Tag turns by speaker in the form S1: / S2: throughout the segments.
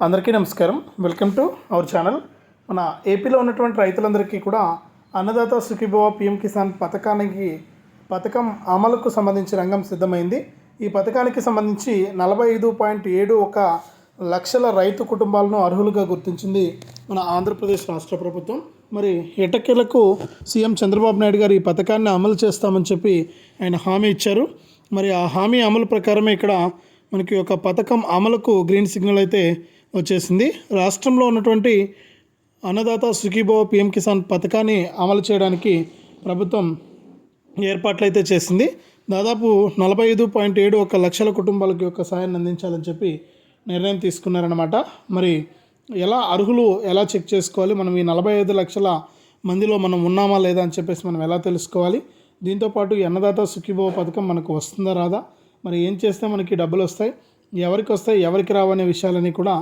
S1: అందరికీ నమస్కారం. Welcome to our channel మన ఏపీలో ఉన్నటువంటి రైతులందరికీ కూడా అన్నదాత సుఖీభవ పిఎం కిసాన్ పథకానికి పథకం అమలుకు సంబంధించి రంగం సిద్ధమైంది. ఈ పథకానికి సంబంధించి నలభై ఐదు పాయింట్ ఏడు ఒక లక్షల రైతు కుటుంబాలను అర్హులుగా గుర్తించింది మన ఆంధ్రప్రదేశ్ రాష్ట్ర ప్రభుత్వం. మరి ఎటకేలకు సీఎం చంద్రబాబు నాయుడు గారు ఈ పథకాన్ని అమలు చేస్తామని చెప్పి ఆయన హామీ ఇచ్చారు. మరి ఆ హామీ అమలు ప్రకారమే ఇక్కడ మనకి ఒక పథకం అమలుకు గ్రీన్ సిగ్నల్ అయితే వచ్చేసింది. రాష్ట్రంలో ఉన్నటువంటి అన్నదాత సుఖీభవ పిఎం కిసాన్ పథకాన్ని అమలు చేయడానికి ప్రభుత్వం ఏర్పాట్లు అయితే చేసింది. దాదాపు నలభై ఐదు పాయింట్ ఏడు ఒక లక్షల కుటుంబాలకి యొక్క సహాయాన్ని అందించాలని చెప్పి నిర్ణయం తీసుకున్నారనమాట మరి ఎలా అర్హులు ఎలా చెక్ చేసుకోవాలి? మనం ఈ నలభై ఐదు లక్షల మందిలో మనం ఉన్నామా లేదా అని చెప్పేసి మనం ఎలా తెలుసుకోవాలి? దీంతోపాటు ఈ అన్నదాత సుఖీభవ పథకం మనకు వస్తుందా రాదా? మరి ఏం చేస్తే మనకి డబ్బులు వస్తాయి? ఎవరికి వస్తాయి? ఎవరికి రావనే విషయాలని కూడా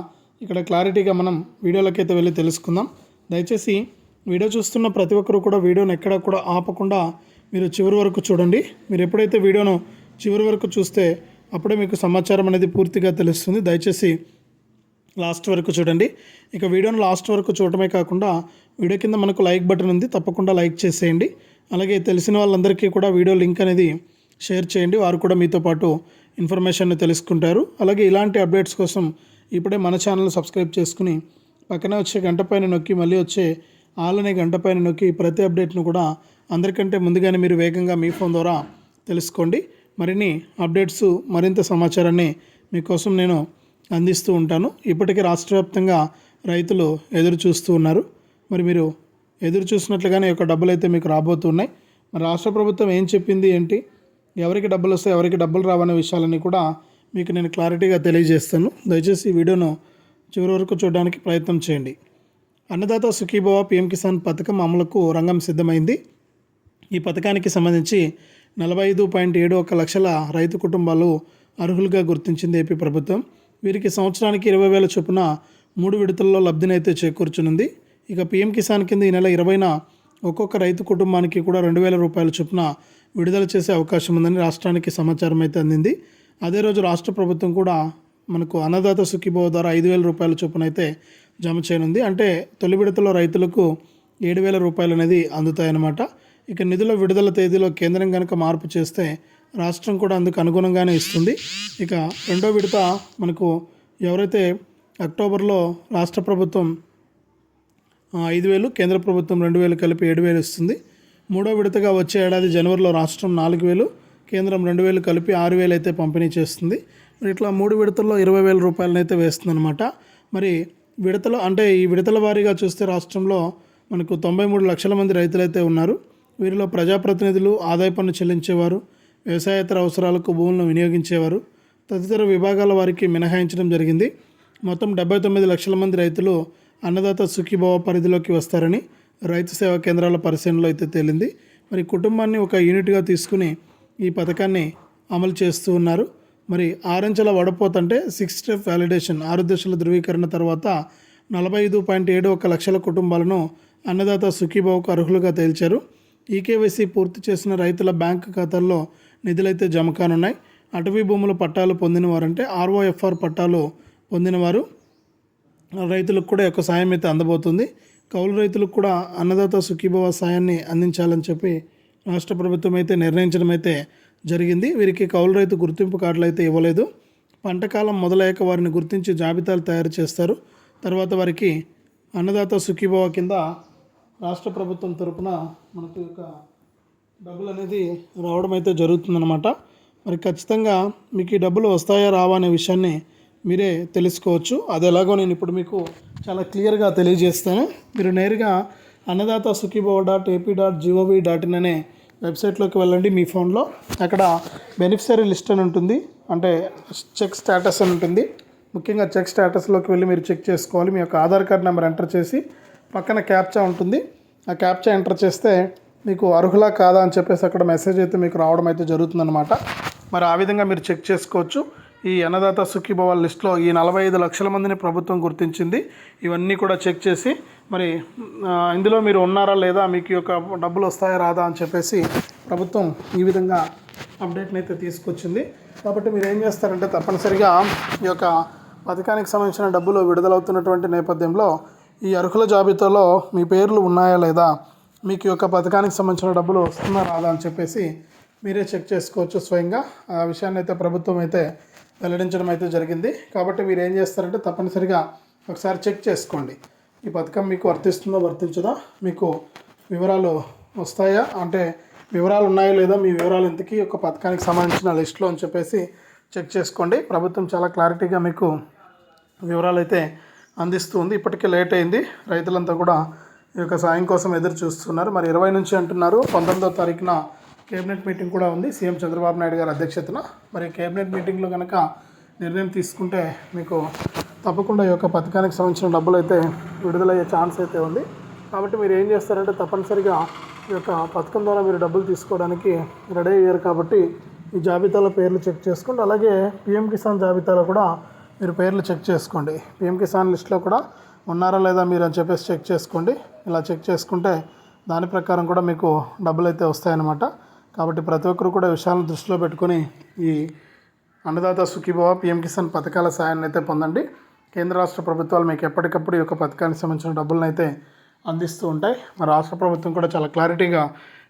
S1: ఇక్కడ క్లారిటీగా మనం వీడియోలకైతే వెళ్ళి తెలుసుకుందాం. దయచేసి వీడియో చూస్తున్న ప్రతి ఒక్కరు కూడా వీడియోను ఎక్కడ కూడా ఆపకుండా మీరు చివరి వరకు చూడండి. మీరు ఎప్పుడైతే వీడియోను చివరి వరకు చూస్తే అప్పుడే మీకు సమాచారం అనేది పూర్తిగా తెలుస్తుంది. దయచేసి లాస్ట్ వరకు చూడండి. ఇక వీడియోను లాస్ట్ వరకు చూడటమే కాకుండా వీడియో కింద మనకు లైక్ బటన్ ఉంది. తప్పకుండా లైక్ చేసేయండి. అలాగే తెలిసిన వాళ్ళందరికీ కూడా వీడియో లింక్ అనేది షేర్ చేయండి. వారు కూడా మీతో పాటు ఇన్ఫర్మేషన్ తెలుసుకుంటారు. అలాగే ఇలాంటి అప్డేట్స్ కోసం ఇప్పుడే మన ఛానల్ సబ్స్క్రైబ్ చేసుకుని పక్కనే వచ్చే గంట పైన నొక్కి మళ్ళీ వచ్చే ఆల్ అనే గంట పైన నొక్కి ప్రతి అప్డేట్ను కూడా అందరికంటే ముందుగానే మీరు వేగంగా మీ ఫోన్ ద్వారా తెలుసుకోండి. మరిన్ని అప్డేట్స్ మరింత సమాచారాన్ని మీకోసం నేను అందిస్తూ ఉంటాను. ఇప్పటికే రాష్ట్ర వ్యాప్తంగా రైతులు ఎదురు చూస్తూ ఉన్నారు. మరి మీరు ఎదురు చూసినట్లుగానే ఈ యొక్క డబ్బులు అయితే మీకు రాబోతున్నాయి మరి రాష్ట్ర ప్రభుత్వం ఏం చెప్పింది ఏంటి? ఎవరికి డబ్బులు వస్తాయి ఎవరికి డబ్బులు రావనే విషయాలన్నీ కూడా మీకు నేను క్లారిటీగా తెలియజేస్తాను. దయచేసి ఈ వీడియోను చివరి వరకు చూడడానికి ప్రయత్నం చేయండి. అన్నదాత సుఖీభవ పిఎం కిసాన్ పథకం అమలుకు రంగం సిద్ధమైంది. ఈ పథకానికి సంబంధించి నలభై ఐదు పాయింట్ ఏడు ఒక లక్షల రైతు కుటుంబాలు అర్హులుగా గుర్తించింది ఏపీ ప్రభుత్వం. వీరికి సంవత్సరానికి ఇరవై వేల చొప్పున మూడు విడతల్లో లబ్ధినైతే చేకూర్చునుంది. ఇక పీఎం కిసాన్ కింద ఈ నెల ఇరవైన ఒక్కొక్క రైతు కుటుంబానికి కూడా రెండు వేల రూపాయల చొప్పున విడుదల చేసే అవకాశం ఉందని రాష్ట్రానికి సమాచారం అయితే అందింది. అదే రోజు రాష్ట్ర ప్రభుత్వం కూడా మనకు అన్నదాత సుఖీభవ ద్వారా ఐదు వేల రూపాయల చొప్పున అయితే జమ చేయనుంది. అంటే తొలి విడతలో రైతులకు ఏడు వేల రూపాయలు అనేది అందుతాయన్నమాట. ఇక నిధుల విడుదల తేదీలో కేంద్రం కనుక మార్పు చేస్తే రాష్ట్రం కూడా అందుకు అనుగుణంగానే ఇస్తుంది. ఇక రెండో విడత మనకు ఎవరైతే అక్టోబర్లో రాష్ట్ర ప్రభుత్వం ఐదు వేలు కేంద్ర ప్రభుత్వం రెండు వేలు కలిపి ఏడు వేలు ఇస్తుంది. మూడో విడతగా వచ్చే ఏడాది జనవరిలో రాష్ట్రం నాలుగు వేలు కేంద్రం రెండు వేలు కలిపి ఆరు వేలు అయితే పంపిణీ చేస్తుంది. మరి ఇట్లా మూడు విడతల్లో ఇరవై వేల రూపాయలనైతే వేస్తుంది అనమాట మరి విడతలు అంటే ఈ విడతల వారీగా చూస్తే రాష్ట్రంలో మనకు తొంభై మూడు లక్షల మంది రైతులైతే ఉన్నారు. వీరిలో ప్రజాప్రతినిధులు ఆదాయ పన్ను చెల్లించేవారు వ్యవసాయేతర అవసరాలకు భూములను వినియోగించేవారు తదితర విభాగాల వారికి మినహాయించడం జరిగింది. మొత్తం డెబ్బై తొమ్మిది లక్షల మంది రైతులు అన్నదాత సుఖీభవ పరిధిలోకి వస్తారని రైతు సేవా కేంద్రాల పరిశీలనలో అయితే తేలింది. మరి కుటుంబాన్ని ఒక యూనిట్గా తీసుకుని ఈ పథకాన్ని అమలు చేస్తూ ఉన్నారు. మరి ఆరంచెల వడపోతంటే సిక్స్ స్టెప్ వ్యాలిడేషన్ ఆరు దశల ధృవీకరణ తర్వాత నలభై ఐదు పాయింట్ ఏడు ఒక లక్షల కుటుంబాలను అన్నదాత సుఖీబావుకు అర్హులుగా తేల్చారు. ఈకేవైసీ పూర్తి చేసిన రైతుల బ్యాంకు ఖాతాల్లో నిధులైతే జమ కానున్నాయి. అటవీ భూముల పట్టాలు పొందినవారంటే ఆర్ఓఎఫ్ఆర్ పట్టాలు పొందినవారు. రైతులకు కూడా యొక్క సాయం అయితే అందబోతుంది. కౌలు రైతులకు కూడా అన్నదాత సుఖీభవ సాయాన్ని అందించాలని చెప్పి రాష్ట్ర ప్రభుత్వం అయితే నిర్ణయించడం అయితే జరిగింది. వీరికి కౌలు రైతు గుర్తింపు కార్డులు అయితే ఇవ్వలేదు. పంట కాలం మొదలయ్యాక వారిని గుర్తించి జాబితాలు తయారు చేస్తారు. తర్వాత వారికి అన్నదాత సుఖీభవ కింద రాష్ట్ర ప్రభుత్వం తరపున మనకు యొక్క డబ్బులు అనేది రావడం అయితే జరుగుతుందన్నమాట. మరి ఖచ్చితంగా మీకు ఈ డబ్బులు వస్తాయా రావా అనే విషయాన్ని మీరే తెలుసుకోవచ్చు. అది ఎలాగో నేను ఇప్పుడు మీకు చాలా క్లియర్గా తెలియజేస్తాను. మీరు నేరుగా Annadata Sukhibhava dot AP dot gov dot in అనే వెబ్సైట్లోకి వెళ్ళండి మీ ఫోన్లో. అక్కడ బెనిఫిషరీ లిస్ట్ అని ఉంటుంది. అంటే చెక్ స్టేటస్ అని ఉంటుంది. ముఖ్యంగా చెక్ స్టేటస్లోకి వెళ్ళి మీరు చెక్ చేసుకోవాలి. మీ యొక్క ఆధార్ కార్డ్ నెంబర్ ఎంటర్ చేసి పక్కన క్యాప్చా ఉంటుంది. ఆ క్యాప్చా ఎంటర్ చేస్తే మీకు అర్హులా కాదా అని చెప్పేసి అక్కడ మెసేజ్ అయితే మీకు రావడం అయితే జరుగుతుందన్నమాట. మరి ఆ విధంగా మీరు చెక్ చేసుకోవచ్చు. ఈ అన్నదాత సుఖీభవ లిస్ట్లో ఈ నలభై ఐదు లక్షల మందిని ప్రభుత్వం గుర్తించింది. ఇవన్నీ కూడా చెక్ చేసి మరి ఇందులో మీరు ఉన్నారా లేదా మీకు యొక్క డబ్బులు వస్తాయా రాదా అని చెప్పేసి ప్రభుత్వం ఈ విధంగా అప్డేట్ని అయితే తీసుకొచ్చింది. కాబట్టి మీరు ఏం చేస్తారంటే తప్పనిసరిగా ఈ యొక్క పథకానికి సంబంధించిన డబ్బులు విడుదలవుతున్నటువంటి నేపథ్యంలో ఈ అర్హుల జాబితాలో మీ పేర్లు ఉన్నాయా లేదా మీకు యొక్క పథకానికి సంబంధించిన డబ్బులు వస్తున్నా రాదా అని చెప్పేసి మీరే చెక్ చేసుకోవచ్చు స్వయంగా. ఆ విషయాన్ని అయితే ప్రభుత్వం అయితే వెల్లడించడం అయితే జరిగింది. కాబట్టి మీరు ఏం చేస్తారంటే తప్పనిసరిగా ఒకసారి చెక్ చేసుకోండి. ఈ పథకం మీకు వర్తిస్తుందో వర్తించదా? మీకు వివరాలు వస్తాయా? అంటే వివరాలు ఉన్నాయో లేదో మీ వివరాలు ఇంతకీ ఒక పథకానికి సంబంధించిన లిస్టులో అని చెప్పేసి చెక్ చేసుకోండి. ప్రభుత్వం చాలా క్లారిటీగా మీకు వివరాలు అయితే అందిస్తుంది ఇప్పటికే లేట్ అయింది. రైతులంతా కూడా ఈ యొక్క సాయం కోసం ఎదురు చూస్తున్నారు. మరి ఇరవై నుంచి అంటున్నారు. పంతొమ్మిదో తారీఖున కేబినెట్ మీటింగ్ కూడా ఉంది. సీఎం చంద్రబాబు నాయుడు గారి అధ్యక్షతన. మరి కేబినెట్ మీటింగ్లో కనుక నిర్ణయం తీసుకుంటే మీకు తప్పకుండా ఈ యొక్క పథకానికి సంబంధించిన డబ్బులు అయితే విడుదలయ్యే ఛాన్స్ అయితే ఉంది. కాబట్టి మీరు ఏం చేస్తారంటే తప్పనిసరిగా ఈ యొక్క పథకం ద్వారా మీరు డబ్బులు తీసుకోవడానికి రెడీ అయ్యారు కాబట్టి ఈ జాబితాలో పేర్లు చెక్ చేసుకోండి. అలాగే పిఎం కిసాన్ జాబితాలో కూడా మీరు పేర్లు చెక్ చేసుకోండి. పిఎం కిసాన్ లిస్ట్లో కూడా ఉన్నారా లేదా మీరు అని చెప్పేసి చెక్ చేసుకోండి. ఇలా చెక్ చేసుకుంటే దాని ప్రకారం కూడా మీకు డబ్బులు అయితే వస్తాయన్నమాట. కాబట్టి ప్రతి ఒక్కరు కూడా విషయాలను దృష్టిలో పెట్టుకొని ఈ అన్నదాత సుఖీభవ పిఎం కిసాన్ పథకాల సాయాన్ని అయితే పొందండి. కేంద్ర రాష్ట్ర ప్రభుత్వాలు మీకు ఎప్పటికప్పుడు ఈ యొక్క పథకానికి సంబంధించిన డబ్బులను అయితే అందిస్తూ ఉంటాయి. మరి రాష్ట్ర ప్రభుత్వం కూడా చాలా క్లారిటీగా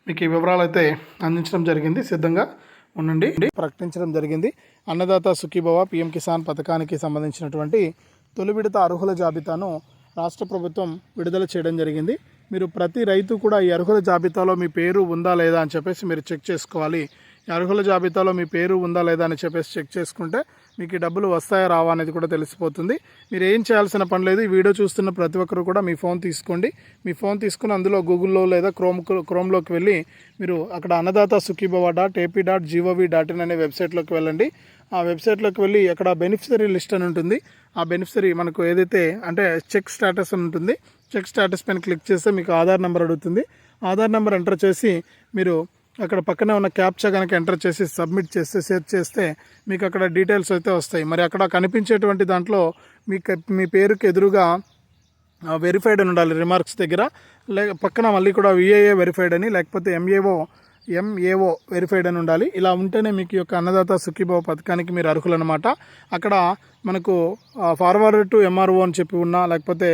S1: మీకు ఈ వివరాలు అయితే అందించడం జరిగింది. సిద్ధంగా ఉండండి. ప్రకటించడం జరిగింది. అన్నదాత సుఖీభవ పిఎం కిసాన్ పథకానికి సంబంధించినటువంటి తొలి విడత అర్హుల జాబితాను రాష్ట్ర ప్రభుత్వం విడుదల చేయడం జరిగింది. మీరు ప్రతి రైతు కూడా ఈ అర్హుల జాబితాలో మీ పేరు ఉందా లేదా అని చెప్పేసి మీరు చెక్ చేసుకోవాలి. ఈ అర్హుల జాబితాలో మీ పేరు ఉందా లేదా అని చెప్పేసి చెక్ చేసుకుంటే మీకు డబ్బులు వస్తాయా రావా అనేది కూడా తెలిసిపోతుంది. మీరు ఏం చేయాల్సిన పని లేదు. ఈ వీడియో చూస్తున్న ప్రతి ఒక్కరు కూడా మీ ఫోన్ తీసుకోండి. మీ ఫోన్ తీసుకుని అందులో గూగుల్లో లేదా క్రోమ్ క్రోమ్లోకి వెళ్ళి మీరు అక్కడ Annadata Sukhibhava dot AP dot gov dot in అనే వెబ్సైట్లోకి వెళ్ళండి. ఆ వెబ్సైట్లోకి వెళ్ళి అక్కడ బెనిఫిషరీ లిస్ట్ అని ఉంటుంది. ఆ బెనిఫిషరీ మనకు ఏదైతే అంటే చెక్ స్టేటస్ ఉంటుంది. చెక్ స్టాటస్ పైన క్లిక్ చేస్తే మీకు ఆధార్ నెంబర్ అడుగుతుంది. ఆధార్ నెంబర్ ఎంటర్ చేసి మీరు అక్కడ పక్కనే ఉన్న క్యాప్చా కనుక ఎంటర్ చేసి సబ్మిట్ చేస్తే సెర్చ్ చేస్తే మీకు అక్కడ డీటెయిల్స్ అయితే వస్తాయి. మరి అక్కడ కనిపించేటువంటి దాంట్లో మీకు మీ పేరుకి ఎదురుగా వెరిఫైడ్ అని ఉండాలి రిమార్క్స్ దగ్గర. లే పక్కన మళ్ళీ కూడా విఏఏ వెరిఫైడ్ అని లేకపోతే ఎంఏఓ ఎంఏఓ వెరిఫైడ్ అని ఉండాలి. ఇలా ఉంటేనే మీకు యొక్క అన్నదాత సుఖీభావ పథకానికి మీరు అర్హులు అనమాట అక్కడ మనకు ఫార్వర్డ్ టు ఎంఆర్ఓ అని చెప్పి ఉన్నా లేకపోతే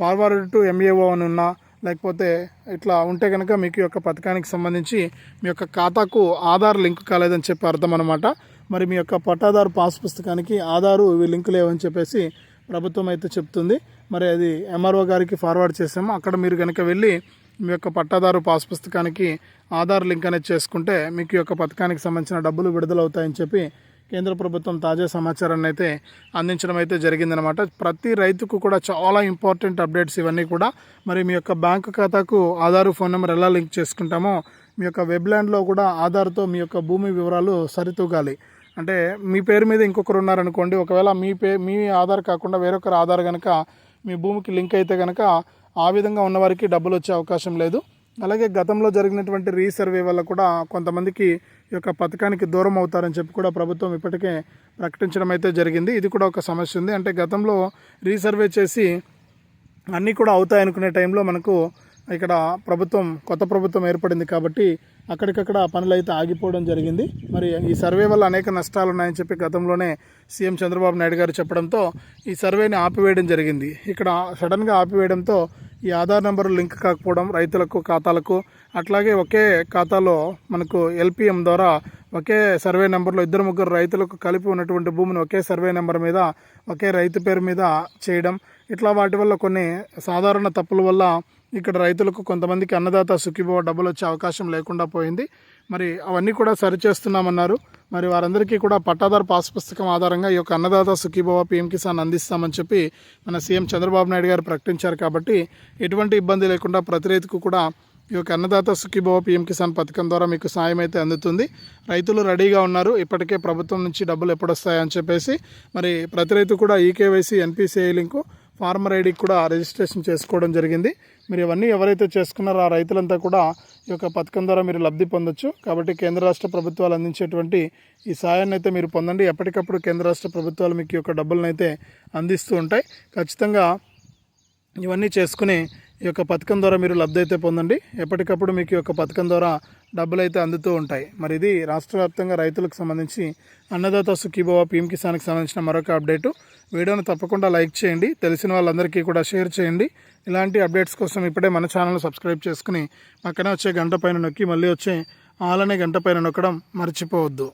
S1: ఫార్వర్డ్ టు ఎంఏఓ అని ఉన్నా లేకపోతే ఇట్లా ఉంటే కనుక మీకు యొక్క పథకానికి సంబంధించి మీ యొక్క ఖాతాకు ఆధార్ లింక్ కాలేదని చెప్పి అర్థం అనమాట మరి మీ యొక్క పట్టాదారు పాస్ పుస్తకానికి ఆధారు ఇవి లింక్ లేవని చెప్పేసి ప్రభుత్వం అయితే చెప్తుంది. మరి అది ఎంఆర్ఓ గారికి ఫార్వర్డ్ చేసాము. అక్కడ మీరు కనుక వెళ్ళి మీ యొక్క పట్టాదారు పాస్ పుస్తకానికి ఆధార్ లింక్ అనేది చేసుకుంటే మీకు యొక్క పథకానికి సంబంధించిన డబ్బులు విడుదలవుతాయని చెప్పి కేంద్ర ప్రభుత్వం తాజా సమాచారాన్ని అయితే అందించడం అయితే జరిగిందనమాట ప్రతి రైతుకు కూడా చాలా ఇంపార్టెంట్ అప్డేట్స్ ఇవన్నీ కూడా మరి మీ యొక్క బ్యాంకు ఖాతాకు ఆధార్ ఫోన్ నెంబర్ ఎలా లింక్ చేసుకుంటామో మీ యొక్క వెబ్లాండ్లో కూడా ఆధార్తో మీ యొక్క భూమి వివరాలు సరితూగాలి. అంటే మీ పేరు మీద ఇంకొకరు ఉన్నారనుకోండి ఒకవేళ మీ పే మీ ఆధార్ కాకుండా వేరొకరు ఆధార్ కనుక మీ భూమికి లింక్ అయితే కనుక ఆ విధంగా ఉన్నవారికి డబ్బులు వచ్చే అవకాశం లేదు. అలాగే గతంలో జరిగినటువంటి రీసర్వే వల్ల కూడా కొంతమందికి యొక్క పథకానికి దూరం అవుతారని చెప్పి కూడా ప్రభుత్వం ఇప్పటికే ప్రకటించడం అయితే జరిగింది. ఇది కూడా ఒక సమస్య ఉంది. అంటే గతంలో రీసర్వే చేసి అన్నీ కూడా అవుతాయి అనుకునే టైంలో మనకు ఇక్కడ ప్రభుత్వం కొత్త ప్రభుత్వం ఏర్పడింది కాబట్టి అక్కడికక్కడ పనులు అయితే ఆగిపోవడం జరిగింది. మరి ఈ సర్వే వల్ల అనేక నష్టాలు ఉన్నాయని చెప్పి గతంలోనే సీఎం చంద్రబాబు నాయుడు గారు చెప్పడంతో ఈ సర్వేని ఆపివేయడం జరిగింది. ఇక్కడ సడన్గా ఆపివేయడంతో ఈ ఆధార్ నెంబర్ లింక్ కాకపోవడం రైతులకు ఖాతాలకు అట్లాగే ఒకే ఖాతాలో మనకు ఎల్పిఎం ద్వారా ఒకే సర్వే నెంబర్లో ఇద్దరు ముగ్గురు రైతులకు కలిపి ఉన్నటువంటి భూమిని ఒకే సర్వే నెంబర్ మీద ఒకే రైతు పేరు మీద చేయడం. ఇట్లా వాటి వల్ల కొన్ని సాధారణ తప్పుల వల్ల ఇక్కడ రైతులకు కొంతమందికి అన్నదాత సుఖీభవ డబ్బులు వచ్చే అవకాశం లేకుండా పోయింది. మరి అవన్నీ కూడా సరిచేస్తున్నామన్నారు. మరి వారందరికీ కూడా పట్టాదారు పాస్ పుస్తకం ఆధారంగా ఈ యొక్క అన్నదాత సుఖీభవ పిఎం కిసాన్ అందిస్తామని చెప్పి మన సీఎం చంద్రబాబు నాయుడు గారు ప్రకటించారు కాబట్టి ఎటువంటి ఇబ్బంది లేకుండా ప్రతి రైతుకు కూడా ఈ యొక్క అన్నదాత సుఖీభవ పిఎం కిసాన్ పథకం ద్వారా మీకు సాయం అయితే అందుతుంది. రైతులు రెడీగా ఉన్నారు. ఇప్పటికే ప్రభుత్వం నుంచి డబ్బులు ఎప్పుడు వస్తాయని చెప్పేసి మరి ప్రతి రైతు కూడా ఈకేవైసీ ఎన్పిసిఐ లింకు ఫార్మర్ ఐడికి కూడా రిజిస్ట్రేషన్ చేసుకోవడం జరిగింది. మీరు ఇవన్నీ ఎవరైతే చేసుకున్నారో ఆ రైతులంతా కూడా ఈ యొక్క పథకం ద్వారా మీరు లబ్ధి పొందొచ్చు. కాబట్టి కేంద్ర రాష్ట్ర ప్రభుత్వాలు అందించేటువంటి ఈ సాయాన్ని అయితే మీరు పొందండి. ఎప్పటికప్పుడు కేంద్ర రాష్ట్ర ప్రభుత్వాలు మీకు ఈ యొక్క డబ్బులను అయితే అందిస్తూ ఉంటాయి. ఖచ్చితంగా ఇవన్నీ చేసుకుని ఈ యొక్క పథకం ద్వారా మీరు లబ్ధి అయితే పొందండి. ఎప్పటికప్పుడు మీకు ఈ యొక్క పథకం ద్వారా డబ్బులు అయితే అందుతూ ఉంటాయి. మరి ఇది రాష్ట్ర వ్యాప్తంగా రైతులకు సంబంధించి అన్నదాత సుఖీభవ పీఎం కిసాన్కి సంబంధించిన మరొక అప్డేటు. వీడియోను తప్పకుండా లైక్ చేయండి. తెలిసిన వాళ్ళందరికీ కూడా షేర్ చేయండి. ఇలాంటి అప్డేట్స్ కోసం ఇప్పుడే మన ఛానల్ సబ్స్క్రైబ్ చేసుకుని పక్కనే వచ్చే గంట పైన నొక్కి మళ్ళీ వచ్చే ఆలనే గంట పైన నొక్కడం మర్చిపోవద్దు.